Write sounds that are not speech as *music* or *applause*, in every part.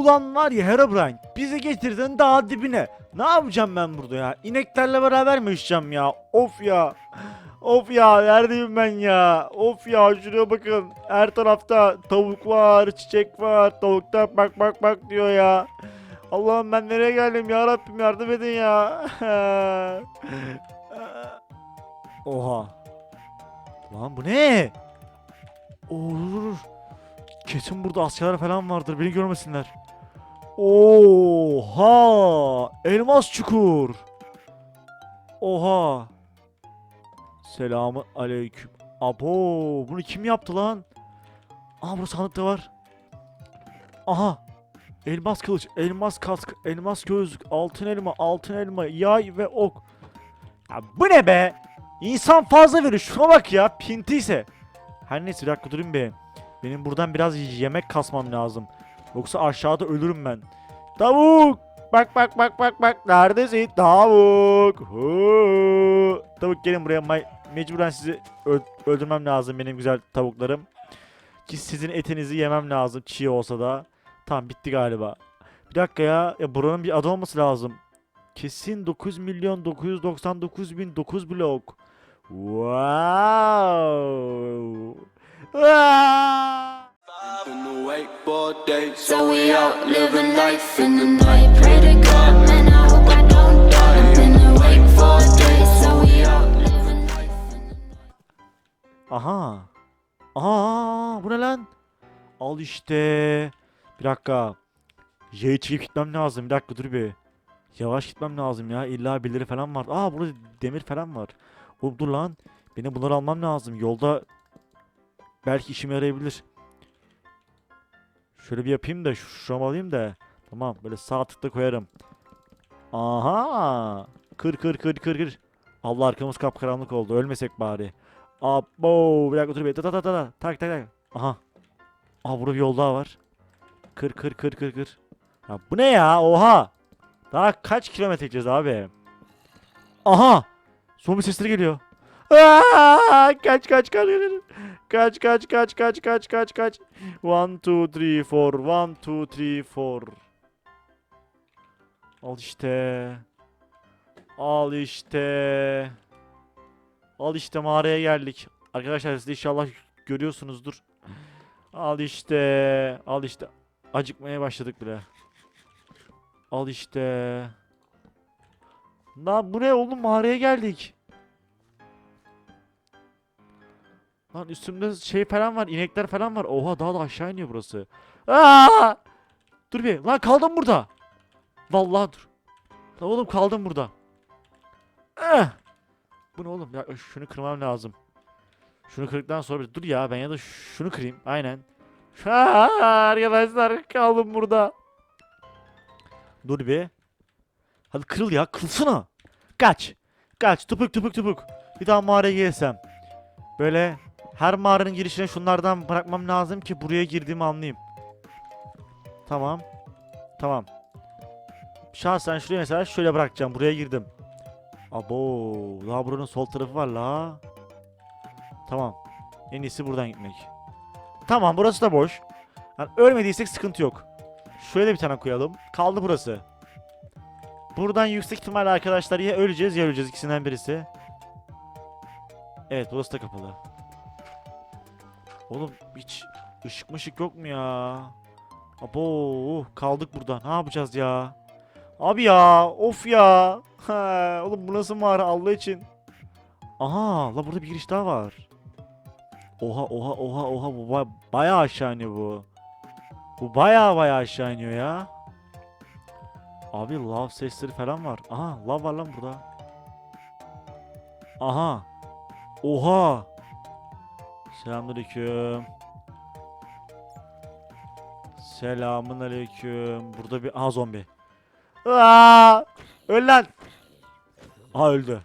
Ulan var ya Herobrine bizi getirdin daha dibine. Ne yapacağım ben burada ya? İneklerle beraber mi yaşayacağım ya? Of ya. Of ya neredeyim ben ya? Of ya şuraya bakın. Her tarafta tavuk var, çiçek var. Tavukta bak bak bak diyor ya. Allah'ım ben nereye geldim ya Rabbim yardım edin ya. *laughs* Oha. Lan bu ne? Olur. Kesin burada askerler falan vardır. Beni görmesinler. Oha! Elmas çukur. Oha. Selamı aleyküm. Abo, bunu kim yaptı lan? Aa burada sandıkta var. Aha. Elmas kılıç, elmas kask, elmas gözlük, altın elma, altın elma, yay ve ok. Ya bu ne be? İnsan fazla verir. Şuna bak ya. Pintiyse. Her neyse bir dakika durayım bir. Benim buradan biraz yemek kasmam lazım. Yoksa aşağıda ölürüm ben. Tavuk! Bak bak bak bak bak. Neredesin? Tavuk! Tavuk gelin buraya. May- Mecburen sizi öl- öldürmem lazım benim güzel tavuklarım. Ki sizin etinizi yemem lazım çiğ olsa da. Tamam bitti galiba. Bir dakika ya. ya buranın bir adı olması lazım. Kesin 9 milyon 999 bin 9 blok. Wow. Ah! Wakeboard days, So we out living life in the night. Pray to God, man, I hope I don't die. I've been awake for days. So we out living life in the night. Aha. Aha bu ne lan? Al işte. Bir dakika. J'yi çekip gitmem lazım. Bir dakika dur bir. Yavaş gitmem lazım ya. İlla birileri falan var. Aa burada demir falan var. Oğlum dur lan. Benim bunları almam lazım. Yolda belki işime yarayabilir. Şöyle bir yapayım da şu- şuramı alayım da. Tamam böyle sağ tıkla koyarım. Aha. Kır kır kır kır kır. Allah arkamız kapkaranlık oldu. Ölmesek bari. Abo bir dakika dur bir. Ta ta ta ta ta. Tak tak tak. Aha. Aha burada bir yol daha var. Kır kır kır kır kır. Ya bu ne ya? Oha. Daha kaç kilometre gideceğiz abi? Aha. Zombi sesleri geliyor. Aa, kaç kaç kaç. Kaç kaç kaç kaç kaç kaç kaç. 1 2 3 4 1 2 3 4. Al işte. Al işte. Al işte mağaraya geldik. Arkadaşlar siz de inşallah görüyorsunuzdur. Al işte. Al işte. Acıkmaya başladık bile. Al işte. Lan bu ne oğlum mağaraya geldik. Lan üstümde şey falan var, inekler falan var. Oha daha da aşağı iniyor burası. Aa! Dur bir. Lan kaldım burada. Vallahi dur. Lan oğlum kaldım burada. Eh! Bu ne oğlum? Ya şunu kırmam lazım. Şunu kırdıktan sonra bir dur ya ben ya da şunu kırayım. Aynen. Arkadaşlar kaldım burada. Dur bir. Hadi kırıl ya kılsana. Kaç. Kaç tupuk tupuk tupuk. Bir daha mağaraya girsem. Böyle her mağaranın girişine şunlardan bırakmam lazım ki buraya girdiğimi anlayayım. Tamam. Tamam. Şahsen şuraya mesela şöyle bırakacağım. Buraya girdim. Abo, daha buranın sol tarafı var la. Tamam. En iyisi buradan gitmek. Tamam, burası da boş. Yani ölmediysek sıkıntı yok. Şöyle bir tane koyalım. Kaldı burası. Buradan yüksek ihtimalle arkadaşlar ya öleceğiz ya öleceğiz ikisinden birisi. Evet, burası da kapalı. Oğlum hiç ışık mışık yok mu ya? Abo, kaldık burada. Ne yapacağız ya? Abi ya, of ya. Ha, oğlum bu nasıl mağara Allah için? Aha, la burada bir giriş daha var. Oha oha oha oha bu ba- bayağı aşağı iniyor bu. Bu bayağı bayağı aşağı iniyor ya. Abi lav sesleri falan var. Aha lav var lan burada. Aha. Oha. Selamünaleyküm. Selamun aleyküm. Burada bir aha zombi. Aa! Öl lan. Aha öldü.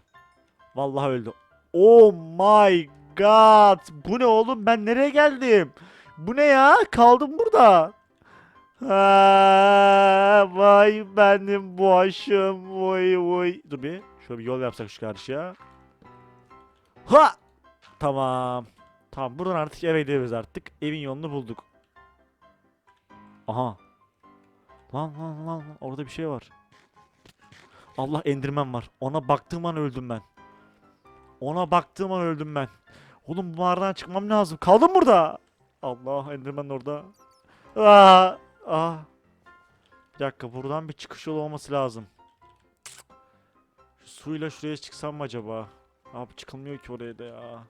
Vallahi öldü. Oh my god. Bu ne oğlum? Ben nereye geldim? Bu ne ya? Kaldım burada. Ha, vay benim başım. Vay vay. Dur bir. Şöyle bir yol yapsak şu karşıya. Ha! Tamam. Tamam buradan artık eve gidebiliriz artık. Evin yolunu bulduk. Aha. Lan lan lan lan orada bir şey var. Allah endirmen var. Ona baktığım an öldüm ben. Ona baktığım an öldüm ben. Oğlum bu mağaradan çıkmam lazım. Kaldım burada. Allah endirmen orada. Aa, aa. Bir dakika buradan bir çıkış yolu olması lazım. Şu suyla şuraya çıksam mı acaba? Abi çıkılmıyor ki oraya da ya.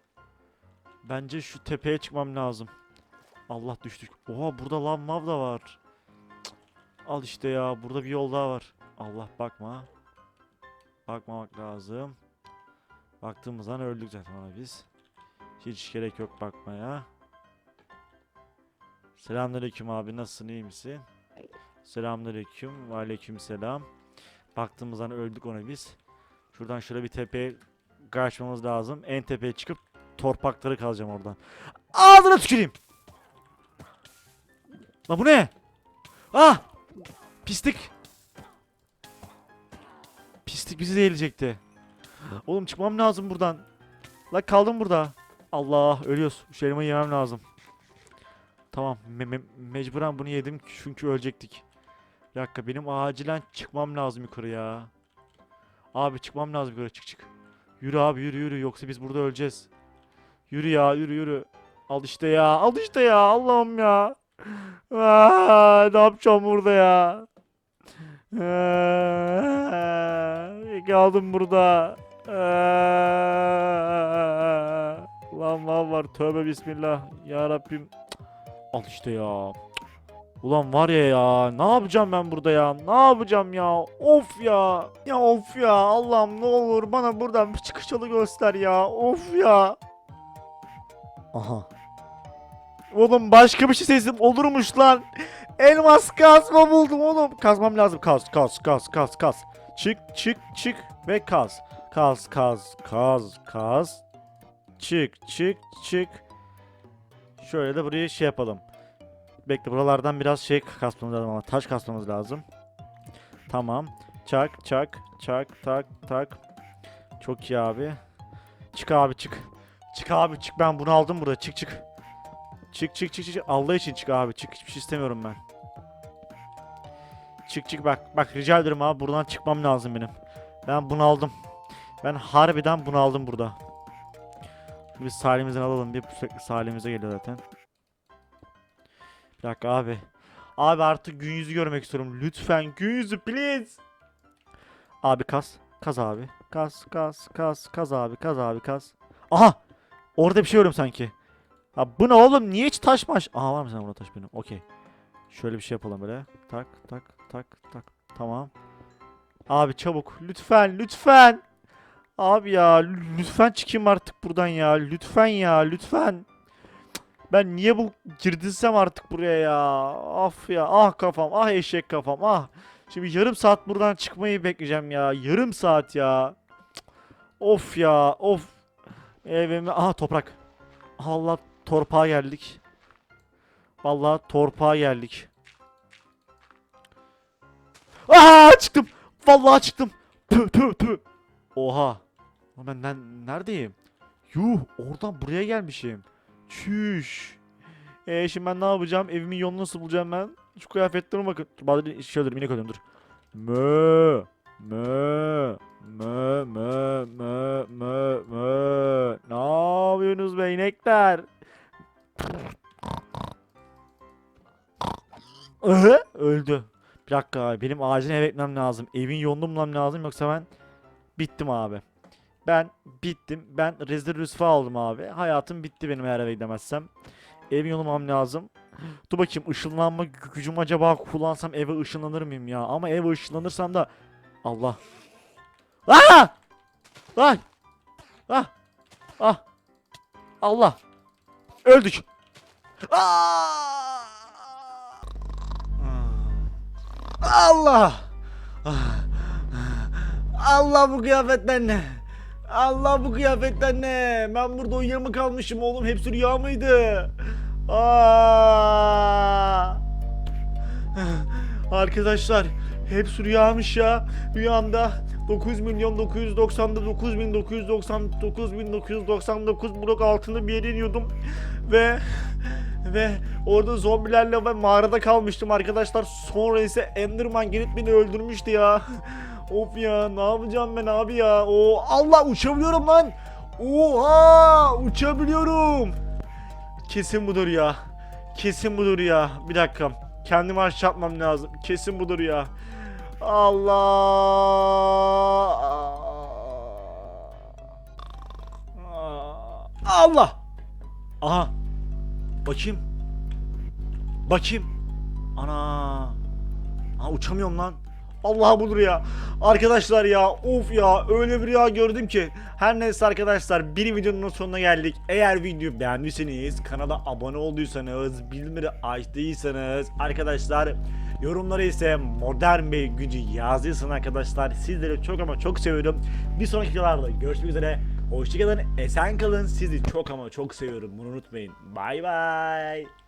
Bence şu tepeye çıkmam lazım. Allah düştük. Oha burada lav mav da var. Cık. Al işte ya burada bir yol daha var. Allah bakma. Bakmamak lazım. Baktığımız an öldük zaten ona biz. Hiç gerek yok bakmaya. Selamünaleyküm abi nasılsın iyi misin? Selamünaleyküm ve aleykümselam. Baktığımız an öldük ona biz. Şuradan şöyle bir tepeye kaçmamız lazım. En tepeye çıkıp torpakları kazacağım oradan. Ağzına tüküreyim. Lan bu ne? Ah! Pislik. Pislik bizi zehirleyecekti. Oğlum çıkmam lazım buradan. La kaldım burada. Allah ölüyoruz. Şu elmayı yemem lazım. Tamam me- me- mecburen bunu yedim çünkü ölecektik. Bir dakika benim acilen çıkmam lazım yukarı ya. Abi çıkmam lazım yukarı çık çık. Yürü abi yürü yürü yoksa biz burada öleceğiz. Yürü ya yürü yürü. Al işte ya al işte ya Allah'ım ya. Aa, ne yapacağım burada ya? Aa, kaldım burada. Aa, Lan var var tövbe bismillah. Ya Rabbim. Al işte ya. Ulan var ya ya ne yapacağım ben burada ya ne yapacağım ya of ya ya of ya Allah'ım ne olur bana buradan bir çıkış yolu göster ya of ya Aha Oğlum başka bir şey sezdim olurmuş lan Elmas kazma buldum oğlum Kazmam lazım kaz kaz kaz kaz kaz Çık çık çık ve kaz Kaz kaz kaz kaz Çık çık çık Şöyle de buraya şey yapalım Bekle buralardan biraz şey kasmamız lazım ama taş kasmamız lazım. Tamam. Çak çak çak tak tak. Çok iyi abi. Çık abi çık. Çık abi çık ben bunu aldım burada çık çık. Çık çık çık çık. Allah için çık abi çık. Hiçbir şey istemiyorum ben. Çık çık bak. Bak rica ederim abi buradan çıkmam lazım benim. Ben bunu aldım. Ben harbiden bunu aldım burada. Biz salimizden alalım. Bir sürekli salimize geliyor zaten. Bir dakika abi. Abi artık gün yüzü görmek istiyorum. Lütfen gün yüzü please. Abi kas. Kaz abi. Kas kas kas kaz abi kaz abi kaz. Aha! Orada bir şey görüyorum sanki. Ha bu ne oğlum? Niye hiç taş maş? Aha var mı sen burada taş benim? Okey. Şöyle bir şey yapalım böyle. Tak tak tak tak. Tamam. Abi çabuk. Lütfen lütfen. Abi ya lü- lütfen çıkayım artık buradan ya. Lütfen ya lütfen. Ben niye bu girdiysem artık buraya ya. Of ya. Ah kafam. Ah eşek kafam. Ah. Şimdi yarım saat buradan çıkmayı bekleyeceğim ya. Yarım saat ya. Of ya. Of. Evime. Aha toprak. Allah torpağa geldik. Vallahi torpağa geldik. Aa çıktım. Vallahi çıktım. Tü tü tü. Oha. Ben nen- neredeyim? Yuh oradan buraya gelmişim. Çüş. E şimdi ben ne yapacağım? Evimin yolunu nasıl bulacağım ben? Şu kıyafetlerime bakın. Dur bari şey öldürüm inek öldürüm dur. Mö. Mö. Mö mö mö mö mö. Ne yapıyorsunuz be inekler? Öldü. Bir dakika benim acilen eve gitmem lazım. Evin yolunu bulmam lazım yoksa ben bittim abi. Ben bittim. Ben rezil rüsva aldım abi. Hayatım bitti benim eğer eve gidemezsem. Evin yolunu bulmam lazım. Dur bakayım ışınlanma gü- gücümü acaba kullansam eve ışınlanır mıyım ya? Ama eve ışınlanırsam da Allah. Aa! Ay! Ah! Ah! Allah! Öldük. Aa! Allah! Allah bu kıyafetler ne? Allah bu kıyafetler ne? Ben burada uyuya mı kalmışım oğlum? Hepsi rüya mıydı? Aa! Arkadaşlar hepsi rüyamış ya. Rüyamda 9 milyon 999 bin 999 bin 999 blok altında bir yere iniyordum ve ve Orada zombilerle ve mağarada kalmıştım arkadaşlar. Sonra ise Enderman gelip beni öldürmüştü ya. *laughs* of ya ne yapacağım ben abi ya. O Allah uçabiliyorum lan. Oha uçabiliyorum. Kesin budur ya. Kesin budur ya. Bir dakika. Kendimi aşağı atmam lazım. Kesin budur ya. Allah. Allah. Aha. Bakayım. Bakayım. Ana. Ha uçamıyorum lan. Allah budur ya. Arkadaşlar ya of ya öyle bir rüya gördüm ki. Her neyse arkadaşlar bir videonun sonuna geldik. Eğer videoyu beğendiyseniz kanala abone olduysanız bildirimleri açtıysanız arkadaşlar yorumlara ise modern bir gücü yazdıysanız arkadaşlar sizleri çok ama çok seviyorum. Bir sonraki videolarda görüşmek üzere. Hoşçakalın esen kalın sizi çok ama çok seviyorum bunu unutmayın. Bay bay.